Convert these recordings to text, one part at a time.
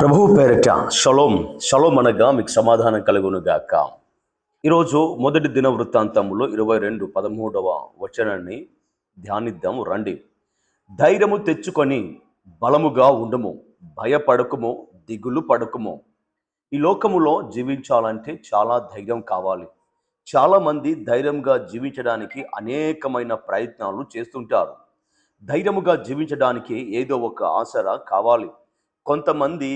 ప్రభువు పేరట shalom shalom అనగా మీకు సమాధానం కలుగునుగాక. ఈరోజు మొదటి దిన వృత్తాంతంలో ఇరవై రెండు పదమూడవ వచనాన్ని ధ్యానిద్దాం రండి. ధైర్యము తెచ్చుకొని బలముగా ఉండము భయపడకము దిగులు పడకము. ఈ లోకములో జీవించాలంటే చాలా ధైర్యం కావాలి. చాలామంది ధైర్యంగా జీవించడానికి అనేకమైన ప్రయత్నాలు చేస్తుంటారు. ధైర్యముగా జీవించడానికి ఏదో ఒక ఆసరా కావాలి. కొంతమంది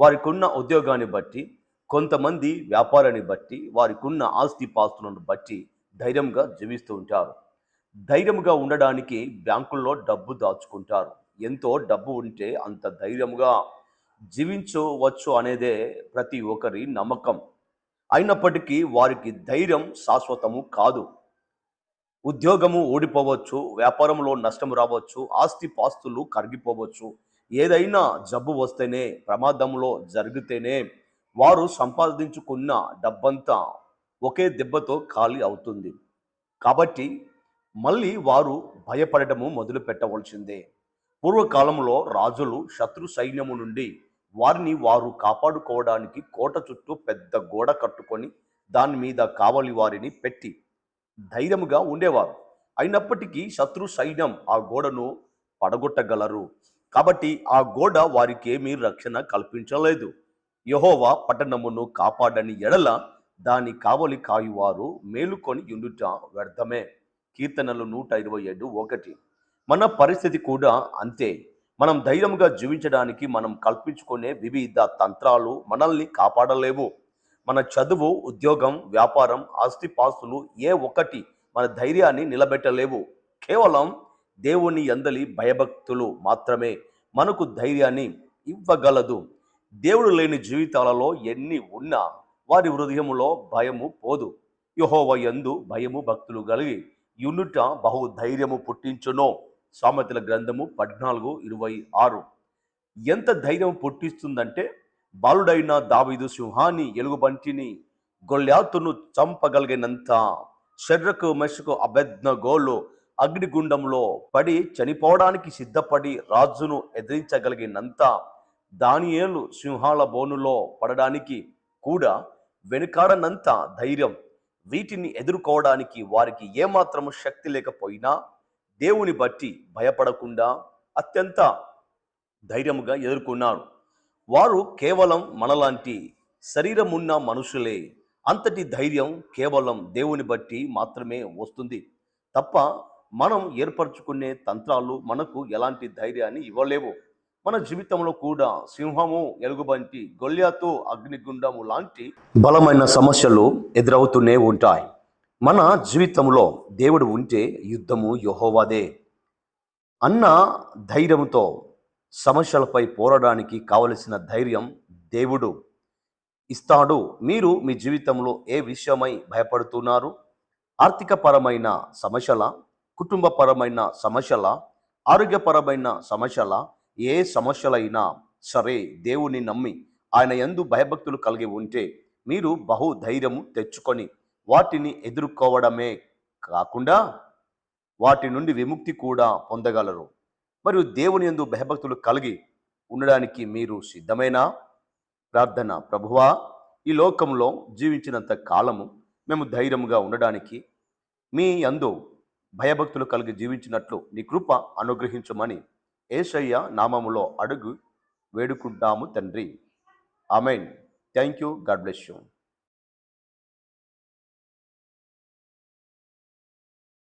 వారికి ఉన్న ఉద్యోగాన్ని బట్టి కొంతమంది వ్యాపారాన్ని బట్టి వారికి ఉన్న ఆస్తి పాస్తులను బట్టి ధైర్యంగా జీవిస్తూ ఉంటారు. ధైర్యంగా ఉండడానికి బ్యాంకుల్లో డబ్బు దాచుకుంటారు. ఎంతో డబ్బు ఉంటే అంత ధైర్యంగా జీవించవచ్చు అనేదే ప్రతి ఒక్కరి నమ్మకం. అయినప్పటికీ వారికి ధైర్యం శాశ్వతము కాదు. ఉద్యోగము ఓడిపోవచ్చు వ్యాపారంలో నష్టం రావచ్చు ఆస్తి పాస్తులు కరిగిపోవచ్చు ఏదైనా జబ్బు వస్తేనే ప్రమాదంలో జరిగితేనే వారు సంపాదించుకున్న డబ్బంతా ఒకే దెబ్బతో ఖాళీ అవుతుంది. కాబట్టి మళ్ళీ వారు భయపడటము మొదలు పెట్టవలసిందే. పూర్వకాలంలో రాజులు శత్రు సైన్యము నుండి వారిని వారు కాపాడుకోవడానికి కోట చుట్టూ పెద్ద గోడ కట్టుకొని దాని మీద కావలి వారిని పెట్టి ధైర్యముగా ఉండేవారు. అయినప్పటికీ శత్రు సైన్యం ఆ గోడను పడగొట్టగలరు. కాబట్టి ఆ గోడ వారికి ఏమీ రక్షణ కల్పించలేదు. యహోవా పట్టణమును కాపాడని ఎడల దాని కావలి కాయువారు మేలుకొని యుండుట వ్యర్థమే. కీర్తనలు నూట ఇరవై ఏడు ఒకటి. మన పరిస్థితి కూడా అంతే. మనం ధైర్యంగా జీవించడానికి మనం కల్పించుకునే వివిధ తంత్రాలు మనల్ని కాపాడలేవు. మన చదువు ఉద్యోగం వ్యాపారం ఆస్తిపాస్తులు ఏ ఒక్కటి మన ధైర్యాన్ని నిలబెట్టలేవు. కేవలం దేవుని అందలి భయభక్తులు మాత్రమే మనకు ధైర్యాన్ని ఇవ్వగలదు. దేవుడు లేని జీవితాలలో ఎన్ని ఉన్నా వారి హృదయములో భయము పోదు. యహోవ ఎందు భయము భక్తులు కలిగి యునుట బహు ధైర్యము పుట్టించునో. సామెతల గ్రంథము పద్నాలుగు ఇరవై ఆరు. ఎంత ధైర్యం పుట్టిస్తుందంటే బాలుడైన దావీదు సింహాన్ని ఎలుగుబంటిని గొల్లాతును చంపగలిగినంత శర్రకు మెషకు అభెజ్ఞ గోలు అగ్నిగుండంలో పడి చనిపోవడానికి సిద్ధపడి రాజును ఎదిరించగలిగినంత దానియేలు సింహాల బోనులో పడడానికి కూడా వెనుకాడనంత ధైర్యం. వీటిని ఎదుర్కోవడానికి వారికి ఏమాత్రము శక్తి లేకపోయినా దేవుని బట్టి భయపడకుండా అత్యంత ధైర్యముగా ఎదుర్కొన్నారు వారు కేవలం మనలాంటి శరీరమున్న మనుషులే. అంతటి ధైర్యం కేవలం దేవుని బట్టి మాత్రమే వస్తుంది. తప్ప మనం ఏర్పరచుకునే తంత్రాలు మనకు ఎలాంటి ధైర్యాన్ని ఇవ్వలేవు. మన జీవితంలో కూడా సింహము ఎలుగుబంటి గొల్యాతో అగ్నిగుండము లాంటి బలమైన సమస్యలు ఎదురవుతూనే ఉంటాయి. మన జీవితంలో దేవుడు ఉంటే యుద్ధము యహోవాదే. అన్న ధైర్యంతో సమస్యలపై పోరాడడానికి కావలసిన ధైర్యం దేవుడు ఇస్తాడు. మీరు మీ జీవితంలో ఏ విషయమై భయపడుతున్నారు? ఆర్థికపరమైన సమస్యల? కుటుంబపరమైన సమస్యల ఆరోగ్యపరమైన సమస్యల ఏ సమస్యలైనా సరే దేవుని నమ్మి ఆయన ఎందు భయభక్తులు కలిగి ఉంటే మీరు బహు ధైర్యము తెచ్చుకొని వాటిని ఎదుర్కోవడమే కాకుండా వాటి నుండి విముక్తి కూడా పొందగలరు. మరియు దేవుని యందు భయభక్తులు కలిగి ఉండడానికి మీరు సిద్ధమైన? ప్రార్థన. ప్రభువా ఈ లోకంలో జీవించినంత కాలము మేము ధైర్యంగా ఉండడానికి మీ యందు భయభక్తులు కలిగి జీవించినట్లు నీ కృప అనుగ్రహించమని ఏసయ్య నామములో అడుగు వేడుకుంటాము తండ్రి. Amen. Thank you god bless you.